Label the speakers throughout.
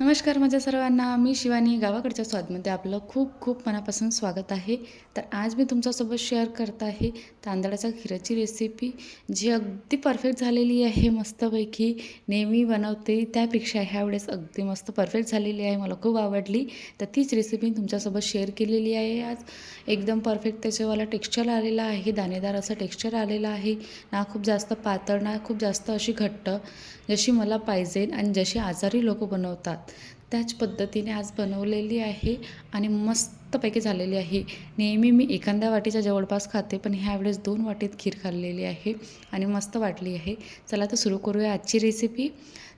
Speaker 1: नमस्कार माझ्या सर्वांना मी शिवानी गावाकडच्या स्वादमध्ये आपलं खूप खूप मनापासून स्वागत आहे. तर आज मी तुमच्यासोबत शेअर करत आहे तांदळाच्या खिराची रेसिपी जी अगदी परफेक्ट झालेली आहे मस्तपैकी. नेहमी बनवते त्यापेक्षा ह्यावेळेस अगदी मस्त परफेक्ट झालेली आहे मला खूप आवडली. तर तीच रेसिपी तुमच्यासोबत शेअर केलेली आहे आज. एकदम परफेक्ट त्याच्यावाला टेक्स्चर आलेला आहे दाणेदार असं टेक्स्चर आलेलं आहे. ना खूप जास्त पातळ ना खूप जास्त अशी घट्ट जशी मला पाहिजे आणि जशी आजारी लोक बनवतात. त्याच पद्धतीने आज बनवलेली आहे आणि मस्तपैकी झालेली आहे. नेहमी मी एखाद्या वाटीच्या जवळपास खाते पण ह्यावेळेस दोन वाटीत खीर खाल्लेली आहे आणि मस्त वाटली आहे. चला तर सुरू करूया आजची रेसिपी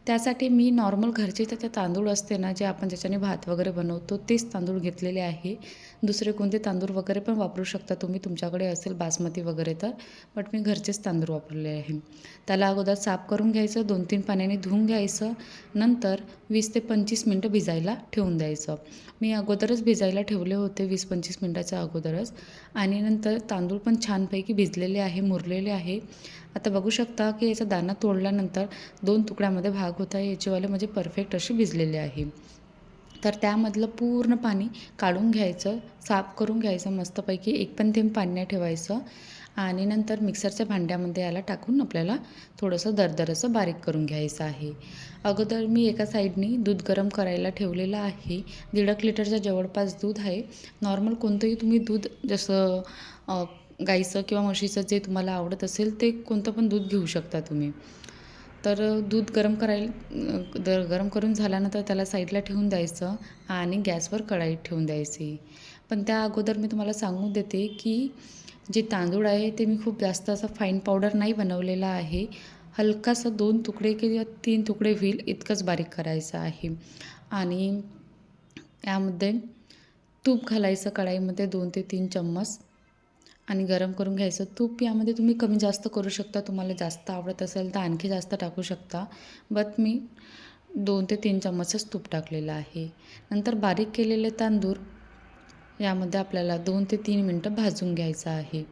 Speaker 1: त्यासाठी मी नॉर्मल घरचे तर ते तांदूळ असते ना जे आपण ज्याच्याने भात वगैरे बनवतो तेच तांदूळ घेतलेले आहे. दुसरे कोणते तांदूळ वगैरे पण वापरू शकता तुम्ही तुमच्याकडे असेल बासमती वगैरे तर बट मी घरचेच तांदूळ वापरले आहे. त्याला अगोदर साफ करून घ्यायचं दोन तीन पाण्याने धुवून घ्यायचं नंतर वीस ते पंचवीस मिनटं भिजायला ठेवून द्यायचं. मी अगोदरच भिजायला ठेवले होते वीस पंचवीस मिनटाच्या अगोदरच. आणि नंतर तांदूळ पण छानपैकी भिजलेले आहे मुरलेले आहे. आता बघू शकता की याचा दाणा तोडल्यानंतर दोन तुकड्यामध्ये भाग होता याचेवाले म्हणजे परफेक्ट असे भिजलेले आहे. तर त्यामधलं पूर्ण पाणी काढून घ्यायचं साफ करून घ्यायचं मस्तपैकी. एक पण थेंब पाणी नाही ठेवायचं. आणि नंतर मिक्सरच्या भांड्यामध्ये याला टाकून आपल्याला थोडंसं दरदरसं बारीक करून घ्यायचं आहे. अगोदर मी एका साईडनी दूध गरम करायला ठेवलेलं आहे. दीडक लिटरच्या जवळपास दूध आहे. नॉर्मल कोणतंही तुम्ही दूध जसं गाईचं किंवा म्हशीचं जे तुम्हाला आवडत असेल ते कोणतं पण दूध घेऊ शकता तुम्ही. तर दूध गरम करायला दर गरम करून झाल्यानंतर त्याला साईडला ठेवून द्यायचं आणि गॅसवर कढाईत ठेवून द्यायची. पण त्या अगोदर मी तुम्हाला सांगून देते की जे तांदूळ आहे ते मी खूप जास्त असं फाईन पावडर नाही बनवलेला आहे. हलकासा दोन तुकडे किंवा तीन तुकडे होईल इतकंच बारीक करायचं आहे. आणि यामध्ये तूप घालायचं कढाईमध्ये दोन ते तीन चम्मच. आणि गरम करून घ्यायचं. तूप यामध्ये तुम्ही कमी जास्त करू शकता. तुम्हाला जास्त आवडत असेल तर आणखी जास्त टाकू शकता. बट मी दोन ते तीन चम्मचच तूप टाकलेलं आहे. नंतर बारीक केलेले तांदूळ यामध्ये आपल्याला दोन ते तीन मिनटं भाजून घ्यायचं आहे.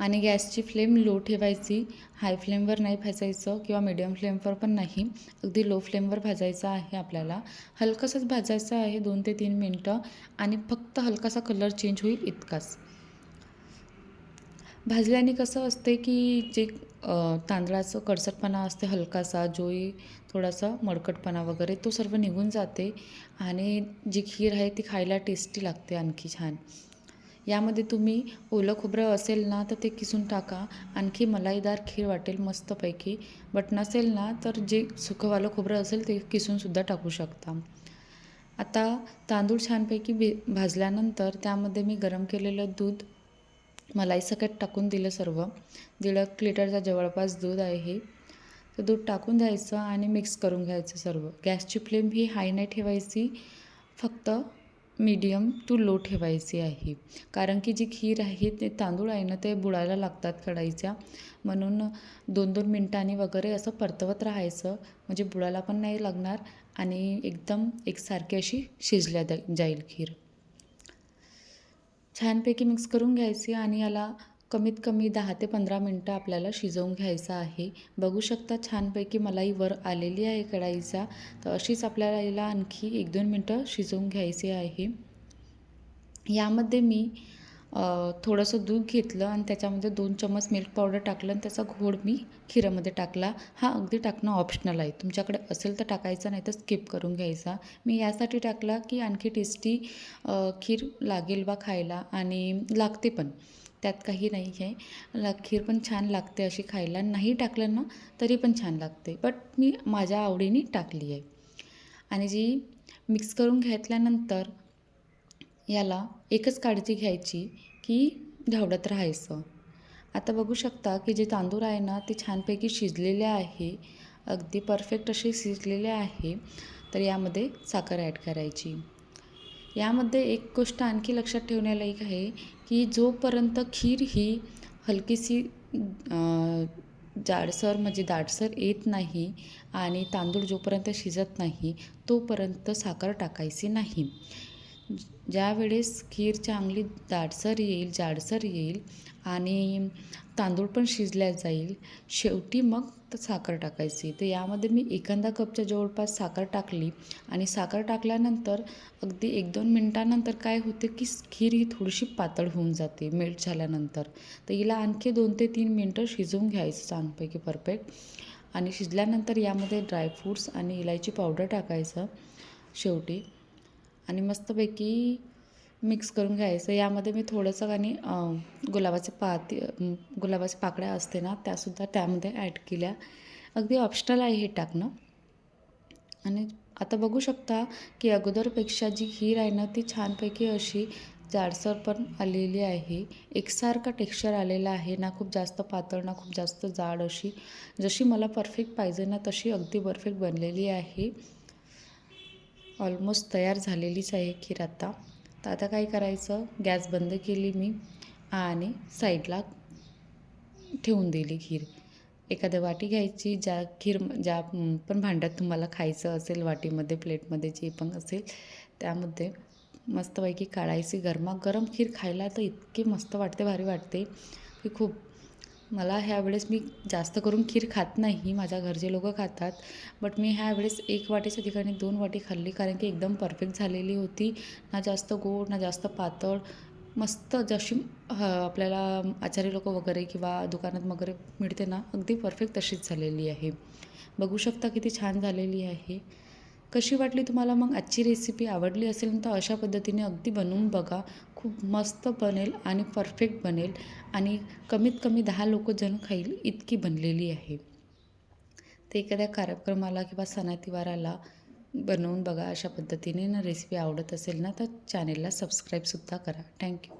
Speaker 1: आणि गॅसची फ्लेम लो ठेवायची हाय फ्लेमवर नाही भाजायचं किंवा मिडियम फ्लेमवर पण नाही अगदी लो फ्लेमवर भाजायचं आहे आपल्याला. हलकंसंच भाजायचं आहे दोन ते तीन मिनटं आणि फक्त हलकासा कलर चेंज होईल इतकाच. भाजल्याने कसं असते की जे तांदळाचं कडसटपणा असते हलकासा जोई थोडासा मडकटपणा वगैरे तो सर्व निघून जाते आणि जी खीर आहे ती खायला टेस्टी लागते आणखी छान. यामध्ये तुम्ही ओलं खोबरं असेल ना तर ते किसून टाका. आणखी मलाईदार खीर वाटेल मस्तपैकी. बट नसेल ना तर जे सुखंवालं खोबरं असेल ते किसूनसुद्धा टाकू शकता. आता तांदूळ छानपैकी भि भाजल्यानंतर त्यामध्ये मी गरम केलेलं दूध मलाई सकट टाकून दिलं सर्व. दीड लिटरचा जवळपास दूध आहे हे. तर दूध टाकून द्यायचं आणि मिक्स करून घ्यायचं सर्व. गॅसची फ्लेम ही हाय नाही ठेवायची. फक्त मीडियम टू लो ठेवायची आहे. कारण की जी खीर आहे ते तांदूळ आहे ना ते बुडायला लागतात कढाईच्या. म्हणून दोन दोन मिनटांनी वगैरे असं परतवत राहायचं. म्हणजे बुडायला पण नाही लागणार आणि एकदम एकसारखी अशी शिजल्या जाईल खीर. छानपैकी मिक्स करून घ्यायची आणि याला कमीत कमी दहा ते पंधरा मिनटं आपल्याला शिजवून घ्यायचं आहे. बघू शकता छानपैकी मलाई वर आलेली आहे कढाईचा. तर अशीच आपल्याला याला आणखी एक दोन मिनटं शिजवून घ्यायची आहे. यामध्ये मी थोडंसं दूध घेतलं आणि त्याच्यामध्ये दोन चम्मच मिल्क पावडर टाकलं आणि त्याचा घोड मी खिरामध्ये टाकला. हा अगदी टाकणं ऑप्शनल आहे. तुमच्याकडे असेल तर टाकायचा नाही तर स्किप करून घ्यायचा. मी यासाठी टाकला की आणखी टेस्टी खीर लागेल बा खायला आणि लागते पण. त्यात काही नाही आहे ला खीर पण छान लागते अशी खायला. नाही टाकलं ना तरी पण छान लागते. बट मी माझ्या आवडीने टाकली आहे आणि जी मिक्स करून घेतल्यानंतर याला एकच काळजी घ्यायची की ढवळत राहायचं. आता बघू शकता की जे तांदूळ आहे ना ते छानपैकी शिजलेले आहे. अगदी परफेक्ट असे शिजलेले आहे. तर यामध्ये साखर ॲड करायची. यामध्ये एक गोष्ट आणखी लक्षात ठेवण्यालायक आहे की जोपर्यंत खीर ही हलकीशी जाडसर म्हणजे दाटसर येत नाही आणि तांदूळ जोपर्यंत शिजत नाही तोपर्यंत साखर टाकायची नाही. ज्यावेळेस खीर चांगली दाटसर येईल जाडसर येईल आणि तांदूळ पण शिजल्या जाईल. शेवटी मग तर साखर टाकायची. तर यामध्ये मी एखादा कपच्या जवळपास साखर टाकली आणि साखर टाकल्यानंतर अगदी एक दोन मिनटानंतर काय होते की खीर ही थोडीशी पातळ होऊन जाते मेल्ट झाल्यानंतर. तर हिला आणखी दोन ते तीन मिनटं शिजवून घ्यायचं छानपैकी परफेक्ट. आणि शिजल्यानंतर यामध्ये ड्रायफ्रूट्स आणि इलायची पावडर टाकायचं शेवटी. आणि मस्तपैकी मिक्स करून घ्यायचं. यामध्ये मी थोडंसं आणि गुलाबाचे पाती गुलाबाच्या पाकळ्या असते ना त्यासुद्धा त्यामध्ये ॲड केल्या. अगदी ऑप्शनल आहे हे टाकणं. आणि आता बघू शकता की अगोदरपेक्षा जी खीर आहे ना ती छानपैकी अशी जाडसर पण आलेली आहे. एकसारखा टेक्स्चर आलेला आहे ना खूप जास्त पातळ ना खूप जास्त जाड अशी. जशी मला परफेक्ट पाहिजे ना तशी अगदी परफेक्ट बनलेली आहे. ऑलमोस्ट तयार झालेलीच आहे खीर आता. तर आता काय करायचं? गॅस बंद केली मी आणि साईडला ठेवून दिली खीर. एखाद्या वाटी घ्यायची ज्या खीर ज्या पण भांड्यात तुम्हाला खायचं असेल वाटीमध्ये प्लेटमध्ये जे पण असेल त्यामध्ये मस्तपैकी काढायची. गरमागरम खीर खायला तर इतकी मस्त वाटते भारी वाटते की खूप मला ह्यावेळेस मी जास्त करून खीर खात नाही माझ्या घरचे लोक खातात. बट मी ह्यावेळेस एक वाटीच्या ठिकाणी दोन वाटी खाल्ली कारण की एकदम परफेक्ट झालेली होती. ना जास्त गोड ना जास्त पातळ. मस्त जशी ह, आपल्याला आचारी लोक वगैरे किंवा दुकानात वगैरे मिळते ना अगदी परफेक्ट तशीच झालेली आहे. बघू शकता किती छान झालेली आहे. कशी वाटली तुम्हाला मग आजची रेसिपी आवडली असेल तर अशा पद्धतीने अगदी बनवून बघा. खूप मस्त बनेल आणि परफेक्ट बनेल आणि कमीत कमी दहा लोक जण खाईल इतकी बनलेली आहे. ते एखाद्या कार्यक्रमाला किंवा सणातिवाराला बनवून बघा अशा पद्धतीने ना रेसिपी आवडत असेल ना तर चॅनेलला सबस्क्राईबसुद्धा करा. थँक्यू